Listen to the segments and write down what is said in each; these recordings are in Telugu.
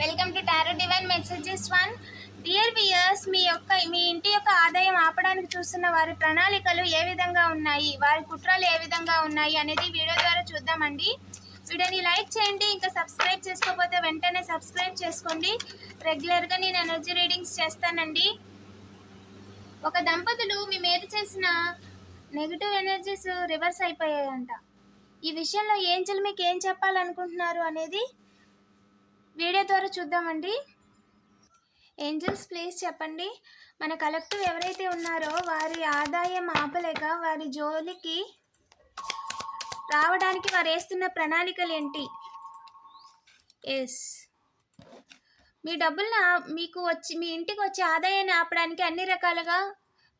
Welcome to tarot divine messages one dear viewers మీ యొక్క మీ ఇంటి యొక్క ఆదాయం ఆపడానికి చూస్తున్న వారి ప్రణాళికలు ఏ విధంగా ఉన్నాయి? వారి కుట్రలు ఏ విధంగా ఉన్నాయి అనేది వీడియో ద్వారా చూద్దామండి. వీడియోని లైక్ చేయండి ఇంకా సబ్స్క్రైబ్ చేసుకోకపోతే వెంటనే సబ్స్క్రైబ్ చేసుకోండి. రెగ్యులర్గా నేను ఎనర్జీ రీడింగ్స్ చేస్తానండి. ఒక దంపతులు మీ మీద చేసిన నెగిటివ్ ఎనర్జీస్ రివర్స్ అయిపోయాయంట. ఈ విషయంలో ఏంజల్ మీకు ఏం చెప్పాలనుకుంటున్నారు అనేది వీడియో ద్వారా చూద్దామండి. ఏంజల్స్ ప్లీజ్ చెప్పండి. మన కలెక్టివ్ ఎవరైతే ఉన్నారో వారి ఆదాయం ఆపలేక వారి జోలికి రావడానికి వారు వేస్తున్న ప్రణాళికలు ఏంటి? ఎస్ మీ డబ్బులను మీకు వచ్చి మీ ఇంటికి వచ్చే ఆదాయాన్ని ఆపడానికి అన్ని రకాలుగా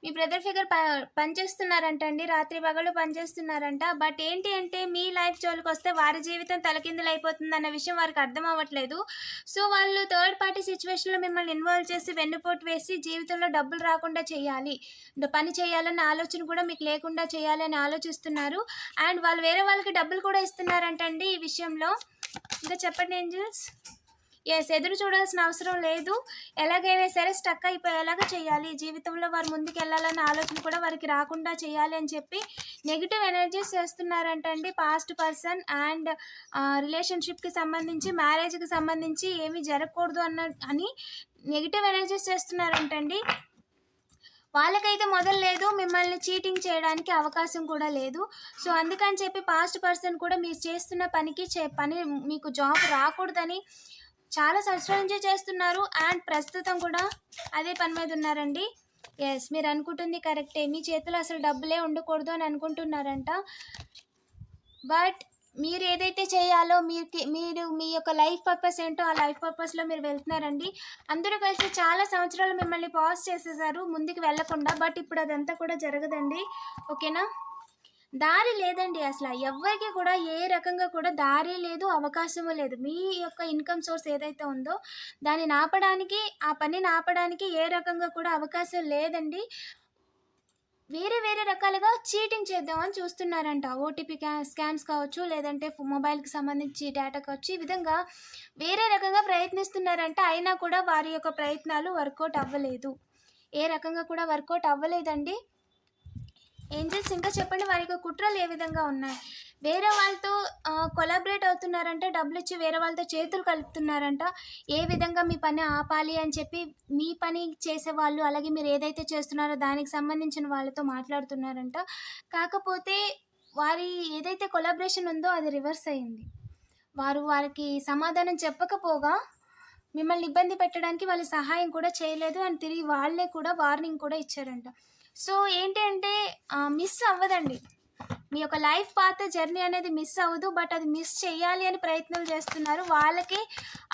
మీ బ్రదర్ ఫిగర్ ప పనిచేస్తున్నారంటండి రాత్రి పగలు పనిచేస్తున్నారంట. బట్ ఏంటి అంటే మీ లైఫ్ జోలికి వస్తే వారి జీవితం తలకిందులు అయిపోతుంది అన్న విషయం వారికి అర్థం అవ్వట్లేదు సో వాళ్ళు థర్డ్ పార్టీ సిచ్యువేషన్లో మిమ్మల్ని ఇన్వాల్వ్ చేసి వెన్నుపోటు వేసి జీవితంలో డబ్బులు రాకుండా చేయాలి. పని చేయాలన్న ఆలోచన కూడా మీకు లేకుండా చేయాలని ఆలోచిస్తున్నారు. అండ్ వాళ్ళు వేరే వాళ్ళకి డబ్బులు కూడా ఇస్తున్నారంటండి ఈ విషయంలో. ఇంకా చెప్పండి ఏంజల్స్? ఎస్ ఎదురు చూడాల్సిన అవసరం లేదు. ఎలాగైనా సరే స్టక్ అయిపోయేలాగా చేయాలి. జీవితంలో వారు ముందుకు వెళ్ళాలన్న ఆలోచన కూడా వారికి రాకుండా చేయాలి అని చెప్పి నెగిటివ్ ఎనర్జీస్ చేస్తున్నారంటండి పాస్ట్ పర్సన్ అండ్ రిలేషన్షిప్కి సంబంధించి మ్యారేజ్కి సంబంధించి ఏమీ జరగకూడదు అన్న అని నెగిటివ్ ఎనర్జీస్ చేస్తున్నారంటండి. వాళ్ళకైతే మొదలు లేదు. మిమ్మల్ని చీటింగ్ చేయడానికి అవకాశం కూడా లేదు. సో అందుకని చెప్పి పాస్ట్ పర్సన్ కూడా మీరు చేస్తున్న పనికి చే పని మీకు జాబ్ రాకూడదని చాలా సంవత్సరాల నుంచి చేస్తున్నారు అండ్ ప్రస్తుతం కూడా అదే పని మీద ఉన్నారండి. ఎస్ మీరు అనుకుంటుంది కరెక్టే. మీ చేతిలో అసలు డబ్బులే ఉండకూడదు అని అనుకుంటున్నారంట. బట్ మీరు ఏదైతే చేయాలో మీరు మీరు మీ యొక్క లైఫ్ పర్పస్ ఏంటో ఆ లైఫ్ పర్పస్లో మీరు వెళ్తున్నారండి. అందరూ కలిసి చాలా సంవత్సరాలు మిమ్మల్ని పాజ్ చేసేసారు ముందుకు వెళ్ళకుండా బట్ ఇప్పుడు అదంతా కూడా జరగదండి. ఓకేనా దారి లేదండి అసలు. ఎవరికి కూడా ఏ రకంగా కూడా దారి లేదు అవకాశము లేదు. మీ యొక్క ఇన్కమ్ సోర్స్ ఏదైతే ఉందో దాన్ని ఆపడానికి ఆ పనిని ఆపడానికి ఏ రకంగా కూడా అవకాశం లేదండి. వేరే వేరే రకాలుగా చీటింగ్ చేద్దామని చూస్తున్నారంట. ఓటీపీ స్కామ్స్ కావచ్చు లేదంటే మొబైల్కి సంబంధించి డేటా కావచ్చు ఈ విధంగా వేరే రకంగా ప్రయత్నిస్తున్నారంట. అయినా కూడా వారి యొక్క ప్రయత్నాలు వర్కౌట్ అవ్వలేదు. ఏ రకంగా కూడా వర్కౌట్ అవ్వలేదండి. ఏంజల్స్ ఇంకా చెప్పండి వారి యొక్క కుట్రలు ఏ విధంగా ఉన్నాయి? వేరే వాళ్ళతో కొలాబరేట్ అవుతున్నారంట డబ్బులు ఇచ్చి వేరే వాళ్ళతో చేతులు కలుపుతున్నారంట. ఏ విధంగా మీ పని ఆపాలి అని చెప్పి మీ పని చేసే వాళ్ళు అలాగే మీరు ఏదైతే చేస్తున్నారో దానికి సంబంధించిన వాళ్ళతో మాట్లాడుతున్నారంట. కాకపోతే వారి ఏదైతే కొలాబరేషన్ ఉందో అది రివర్స్ అయింది. వారు వారికి సమాధానం చెప్పకపోగా మిమ్మల్ని ఇబ్బంది పెట్టడానికి వాళ్ళు సహాయం కూడా చేయలేదు. అని తిరిగి వాళ్ళే కూడా వార్నింగ్ కూడా ఇచ్చారంట. సో ఏంటి అంటే మిస్ అవ్వదండి. మీ యొక్క లైఫ్ పాత జర్నీ అనేది మిస్ అవ్వదు బట్ అది మిస్ చేయాలి అని ప్రయత్నాలు చేస్తున్నారు. వాళ్ళకి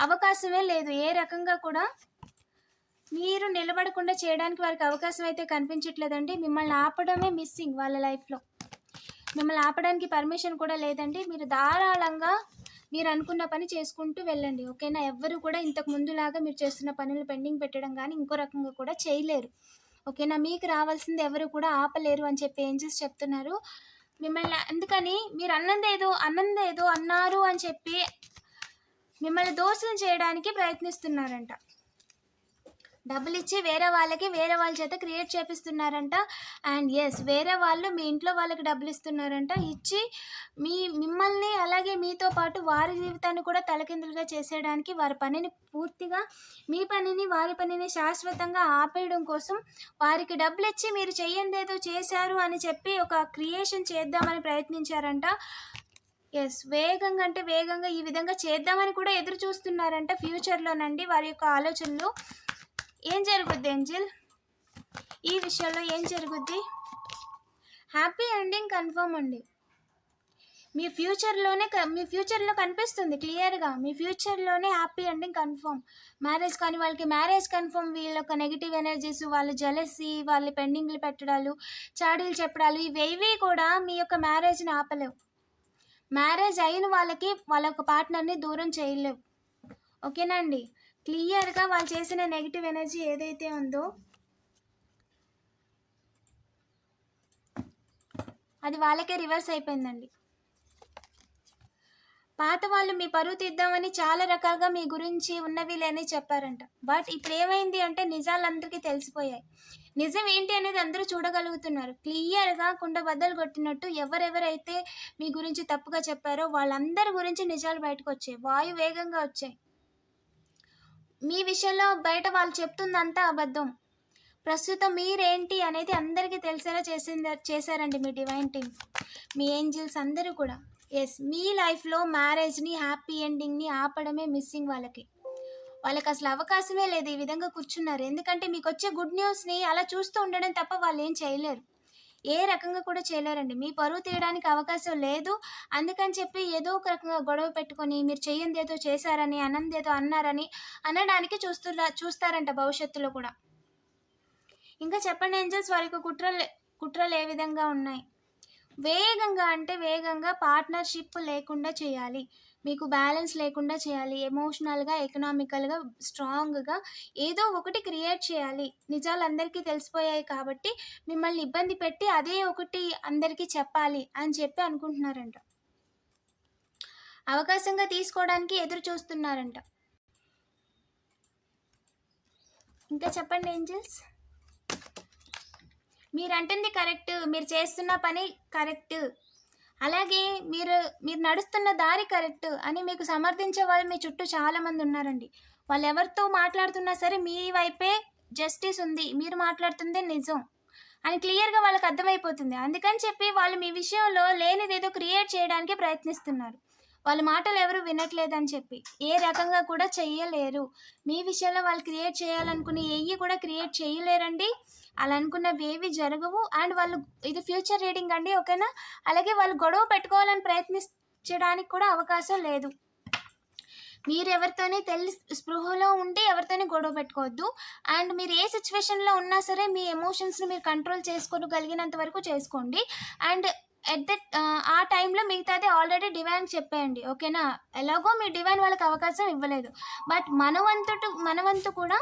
అవకాశమే లేదు. ఏ రకంగా కూడా మీరు నిలబడకుండా చేయడానికి వారికి అవకాశం అయితే కనిపించట్లేదండి. మిమ్మల్ని ఆపడమే మిస్సింగ్ వాళ్ళ లైఫ్లో మిమ్మల్ని ఆపడానికి పర్మిషన్ కూడా లేదండి. మీరు ధారాళంగా మీరు అనుకున్న పని చేసుకుంటూ వెళ్ళండి. ఓకేనా? ఎవ్వరు కూడా ఇంతకు ముందులాగా మీరు చేస్తున్న పనులు పెండింగ్ పెట్టడం కానీ ఇంకో రకంగా కూడా చేయలేరు. ఓకేనా? మీకు రావాల్సింది ఎవరు కూడా ఆపలేరు అని చెప్పి ఏంజెస్ చెప్తున్నారు. మిమ్మల్ని అందుకని మీరు అన్నందేదో అన్నందేదో అన్నారు అని చెప్పి మిమ్మల్ని దోషం చేయడానికి ప్రయత్నిస్తున్నారంట. డబ్బులు ఇచ్చి వేరే వాళ్ళకి వేరే వాళ్ళ చేత క్రియేట్ చేపిస్తున్నారంట. అండ్ ఎస్ వేరే వాళ్ళు మీ ఇంట్లో వాళ్ళకి డబ్బులు ఇస్తున్నారంట ఇచ్చి మీ మిమ్మల్ని అలాగే మీతో పాటు వారి జీవితాన్ని కూడా తలకిందులుగా చేసేయడానికి వారి పనిని పూర్తిగా మీ పనిని వారి పనిని శాశ్వతంగా ఆపేయడం కోసం వారికి డబ్బులు ఇచ్చి మీరు చెయ్యందేదో చేశారు అని చెప్పి ఒక క్రియేషన్ చేద్దామని ప్రయత్నించారంట. ఎస్ వేగంగా అంటే వేగంగా ఈ విధంగా చేద్దామని కూడా ఎదురు చూస్తున్నారంట ఫ్యూచర్లోనండి వారి యొక్క ఆలోచనలు. ఏం జరుగుద్ది ఏంజిల్ ఈ విషయంలో ఏం జరుగుద్ది? హ్యాపీ ఎండింగ్ కన్ఫర్మ్ అండి. మీ ఫ్యూచర్లోనే క- మీ ఫ్యూచర్లో కనిపిస్తుంది క్లియర్గా. మీ ఫ్యూచర్లోనే హ్యాపీ ఎండింగ్ కన్ఫర్మ్. మ్యారేజ్ కానీ వాళ్ళకి మ్యారేజ్ కన్ఫర్మ్ వీళ్ళ యొక్క నెగిటివ్ ఎనర్జీస్ వాళ్ళు జలసి వాళ్ళు పెండింగ్లు పెట్టడాలు చాడీలు చెప్పడాలు ఇవేవి కూడా మీ యొక్క మ్యారేజ్ని ఆపలేవు. మ్యారేజ్ అయిన వాళ్ళకి వాళ్ళ యొక్క పార్ట్నర్ని దూరం చేయలేవు. ఓకేనా అండి? క్లియర్గా వాళ్ళు చేసిన నెగిటివ్ ఎనర్జీ ఏదైతే ఉందో అది వాళ్ళకే రివర్స్ అయిపోయిందండి. పాత వాళ్ళు మీ పరువు తీద్దామని చాలా రకాలుగా మీ గురించి ఉన్నవి లేని చెప్పారంట. బట్ ఇప్పుడు ఏమైంది అంటే నిజాలు అందరికీ తెలిసిపోయాయి. నిజం ఏంటి అనేది అందరూ చూడగలుగుతున్నారు. క్లియర్గా కుండ బద్దలు కొట్టినట్టు ఎవరెవరైతే మీ గురించి తప్పుగా చెప్పారో వాళ్ళందరి గురించి నిజాలు బయటకు వచ్చాయి. వాయు వేగంగా వచ్చాయి. మీ విషయంలో బయట వాళ్ళు చెప్తుందంతా అబద్ధం. ప్రస్తుతం మీరేంటి అనేది అందరికీ తెలిసేలా చేసింది చేశారండి మీ డివైన్ టీమ్. మీ ఏంజిల్స్ అందరూ కూడా. ఎస్ మీ లైఫ్లో మ్యారేజ్ని హ్యాపీ ఎండింగ్ని ఆపడమే మిస్సింగ్ వాళ్ళకి. వాళ్ళకి అసలు అవకాశమే లేదు ఈ విధంగా కూర్చున్నారు. ఎందుకంటే మీకు వచ్చే గుడ్ న్యూస్ని అలా చూస్తూ ఉండడం తప్ప వాళ్ళు ఏం చేయలేరు. ఏ రకంగా కూడా చేయలేరండి. మీ పరువు తీయడానికి అవకాశం లేదు. అందుకని చెప్పి ఏదో ఒక రకంగా గొడవ పెట్టుకొని మీరు చెయ్యంది ఏదో చేశారని అనంది ఏదో అన్నారని అనడానికి చూస్తున్నా చూస్తారంట భవిష్యత్తులో కూడా. ఇంకా చెప్పండి ఏంజల్స్ వారికి కుట్రలు కుట్రలు ఏ విధంగా ఉన్నాయి? వేగంగా అంటే వేగంగా పార్ట్నర్షిప్ లేకుండా చేయాలి. మీకు బ్యాలెన్స్ లేకుండా చేయాలి. ఎమోషనల్గా ఎకనామికల్గా స్ట్రాంగ్గా ఏదో ఒకటి క్రియేట్ చేయాలి. నిజాలు అందరికీ తెలిసిపోయాయి కాబట్టి మిమ్మల్ని ఇబ్బంది పెట్టి అదే ఒకటి అందరికీ చెప్పాలి అని చెప్పి అనుకుంటున్నారంట. అవకాశంగా తీసుకోవడానికి ఎదురు చూస్తున్నారంట. ఇంకా చెప్పండి ఏంజల్స్? మీరు అంటుంది కరెక్ట్ మీరు చేస్తున్న పని కరెక్ట్. అలాగే మీరు మీరు నడుస్తున్న దారి కరెక్ట్ అని మీకు సమర్థించే వాళ్ళు మీ చుట్టూ చాలామంది ఉన్నారండి. వాళ్ళు ఎవరితో మాట్లాడుతున్నా సరే మీ వైపే జస్టిస్ ఉంది మీరు మాట్లాడుతుందే నిజం అని క్లియర్గా వాళ్ళకి అర్థమైపోతుంది. అందుకని చెప్పి వాళ్ళు మీ విషయంలో లేనిదేదో క్రియేట్ చేయడానికి ప్రయత్నిస్తున్నారు. వాళ్ళ మాటలు ఎవరు వినట్లేదని చెప్పి ఏ రకంగా కూడా చెయ్యలేరు. మీ విషయంలో వాళ్ళు క్రియేట్ చేయాలనుకునే ఏవి కూడా క్రియేట్ చేయలేరండి. అలా అనుకున్నవి ఏవి జరగవు. అండ్ వాళ్ళు ఇది ఫ్యూచర్ రీడింగ్ అండి ఓకేనా? అలాగే వాళ్ళు గొడవ పెట్టుకోవాలని ప్రయత్నించడానికి కూడా అవకాశం లేదు. మీరు ఎవరితోనే తెలి స్పృహలో ఉండి ఎవరితోనే గొడవ పెట్టుకోవద్దు. అండ్ మీరు ఏ సిచ్యువేషన్లో ఉన్నా సరే మీ ఎమోషన్స్ని మీరు కంట్రోల్ చేసుకోగలిగినంత వరకు చేసుకోండి. అండ్ ఎట్ దట్ ఆ టైంలో మిగతాది ఆల్రెడీ డివైన్ చెప్పేయండి ఓకేనా? ఎలాగో మీ డివైన్ వాళ్ళకి అవకాశం ఇవ్వలేదు. బట్ మనవంతుటు మనవంతు కూడా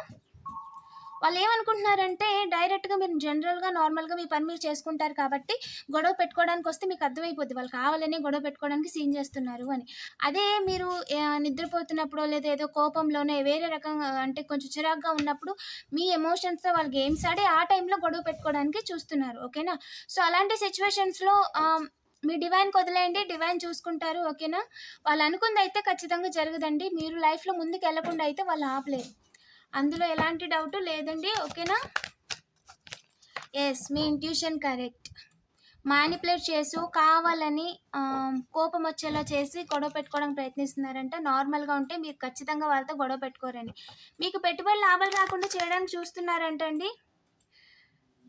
వాళ్ళు ఏమనుకుంటున్నారంటే డైరెక్ట్గా మీరు జనరల్గా నార్మల్గా మీ పని మీరు చేసుకుంటారు కాబట్టి గొడవ పెట్టుకోవడానికి వస్తే మీకు అర్థమైపోద్ది. వాళ్ళు కావాలని గొడవ పెట్టుకోవడానికి సీన్ చేస్తున్నారు అని. అదే మీరు నిద్రపోతున్నప్పుడు లేదా ఏదో కోపంలోనే వేరే రకంగా అంటే కొంచెం చిరాగ్గా ఉన్నప్పుడు మీ ఎమోషన్స్తో వాళ్ళు గేమ్స్ ఆడి ఆ టైంలో గొడవ పెట్టుకోవడానికి చూస్తున్నారు. ఓకేనా? సో అలాంటి సిచ్యువేషన్స్లో మీ డివైన్కి వదిలేయండి. డివైన్ చూసుకుంటారు. ఓకేనా? వాళ్ళు అనుకుంది అయితే ఖచ్చితంగా జరగదండి. మీరు లైఫ్లో ముందుకు వెళ్ళకుండా అయితే వాళ్ళు ఆపలేరు. అందులో ఎలాంటి డౌట్ లేదండి ఓకేనా? ఎస్ మీ ఇంట్యూషన్ కరెక్ట్ మ్యానిపులేట్ చేసు కావాలని కోపం వచ్చేలా చేసి గొడవ పెట్టుకోవడానికి ప్రయత్నిస్తున్నారంట నార్మల్గా ఉంటే మీరు ఖచ్చితంగా వాళ్ళతో గొడవ పెట్టుకోరని మీకు పెట్టుబడి లాభాలు రాకుండా చేయడానికి చూస్తున్నారంట అండి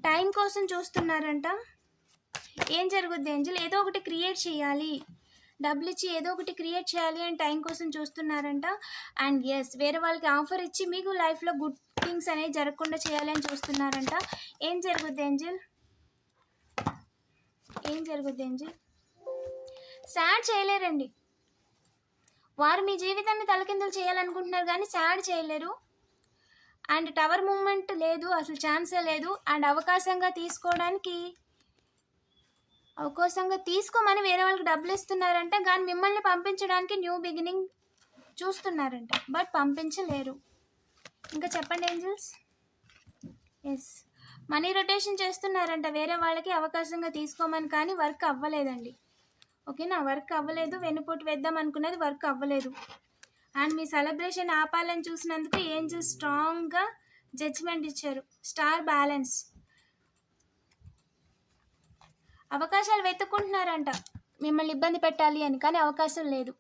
టైం కోసం చూస్తున్నారంట. ఏం జరుగుద్ది ఏంజల్? ఏదో ఒకటి క్రియేట్ చేయాలి. డబ్బులు ఇచ్చి ఏదో ఒకటి క్రియేట్ చేయాలి అని టైం కోసం చూస్తున్నారంట. అండ్ ఎస్ వేరే వాళ్ళకి ఆఫర్ ఇచ్చి మీకు లైఫ్లో గుడ్ థింగ్స్ అనేవి జరగకుండా చేయాలి అని చూస్తున్నారంట. ఏం జరుగుద్ది ఏంజల్? ఏం జరుగుద్ది ఏంజల్? సాడ్ చేయలేరండి. వారు మీ జీవితాన్ని తలకిందులు చేయాలనుకుంటున్నారు కానీ సాడ్ చేయలేరు. అండ్ టవర్ మూమెంట్ లేదు అసలు ఛాన్సే లేదు. అండ్ అవకాశంగా తీసుకోవడానికి అవకాశంగా తీసుకోమని వేరే వాళ్ళకి డబ్బులు ఇస్తున్నారంట కానీ మిమ్మల్ని పంపించడానికి న్యూ బిగినింగ్ చూస్తున్నారంట. బట్ పంపించలేరు. ఇంకా చెప్పండి ఏంజల్స్? ఎస్ మనీ రొటేషన్ చేస్తున్నారంట. వేరే వాళ్ళకి అవకాశంగా తీసుకోమని కానీ వర్క్ అవ్వలేదండి. ఓకేనా? వర్క్ అవ్వలేదు. వెన్నుపోటు వేద్దాం అనుకున్నది వర్క్ అవ్వలేదు. అండ్ మీ సెలబ్రేషన్ ఆపాలని చూసినందుకు ఏంజల్ స్ట్రాంగ్గా జడ్జిమెంట్ ఇచ్చారు. Star balance. అవకాశాలు వెతుక్కుంటున్నారంట. మిమ్మల్ని ఇబ్బంది పెట్టాలి అని కానీ అవకాశం లేదు.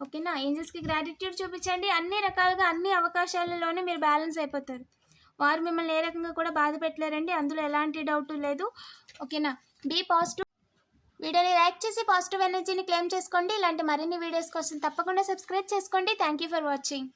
ఓకేనా? ఏంజల్స్కి గ్రాటిట్యూడ్ చూపించండి. అన్ని రకాలుగా అన్ని అవకాశాలలోనే మీరు బ్యాలెన్స్ అయిపోతారు. వారు మిమ్మల్ని ఏ రకంగా కూడా బాధ పెట్టలేరండి. అందులో ఎలాంటి డౌట్ లేదు. ఓకేనా? బీ పాజిటివ్ వీడియోని లైక్ చేసి పాజిటివ్ ఎనర్జీని క్లెయిమ్ చేసుకోండి. ఇలాంటి మరిన్ని వీడియోస్ కోసం తప్పకుండా సబ్స్క్రైబ్ చేసుకోండి. Thank you for watching